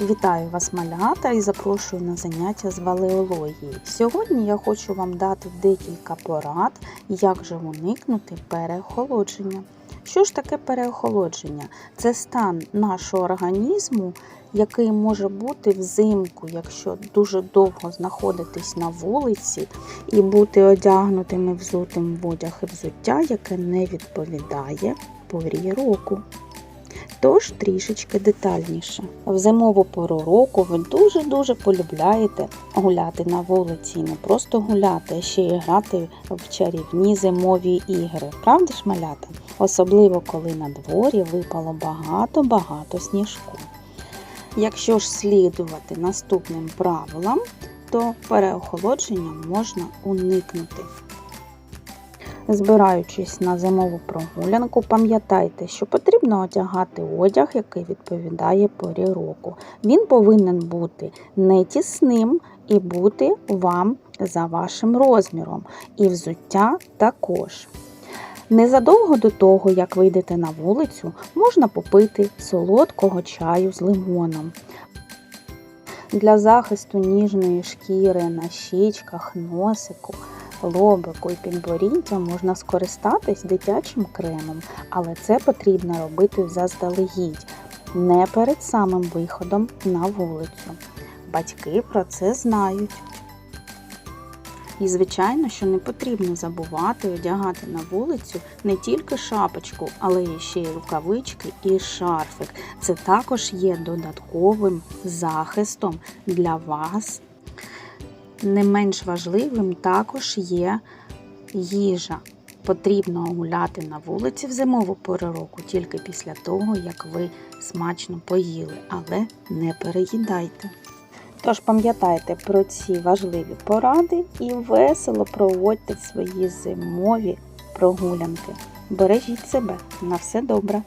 Вітаю вас, малята, і запрошую на заняття з валеології. Сьогодні я хочу вам дати декілька порад, як же уникнути переохолодження. Що ж таке переохолодження? Це стан нашого організму, який може бути взимку, якщо дуже довго знаходитись на вулиці і бути одягнутим і взутим в одяг і взуття, яке не відповідає порі року. Тож трішечки детальніше. В зимову пору року ви дуже-дуже полюбляєте гуляти на вулиці. Не просто гуляти, а ще й грати в чарівні зимові ігри. Правда ж, малята? Особливо коли на дворі випало багато-багато сніжку. Якщо ж слідувати наступним правилам, то переохолодження можна уникнути. Збираючись на зимову прогулянку, пам'ятайте, що потрібно одягати одяг, який відповідає порі року. Він повинен бути не тісним і бути вам за вашим розміром. І взуття також. Незадовго до того, як вийдете на вулицю, можна попити солодкого чаю з лимоном. Для захисту ніжної шкіри на щічках, носику, лобику і підборіддя можна скористатись дитячим кремом, але це потрібно робити заздалегідь, не перед самим виходом на вулицю. Батьки про це знають. І, звичайно, що не потрібно забувати одягати на вулицю не тільки шапочку, але і ще й рукавички і шарфик. Це також є додатковим захистом для вас. Не менш важливим також є їжа. Потрібно гуляти на вулиці в зимову пору року тільки після того, як ви смачно поїли, але не переїдайте. Тож пам'ятайте про ці важливі поради і весело проводьте свої зимові прогулянки. Бережіть себе на все добре!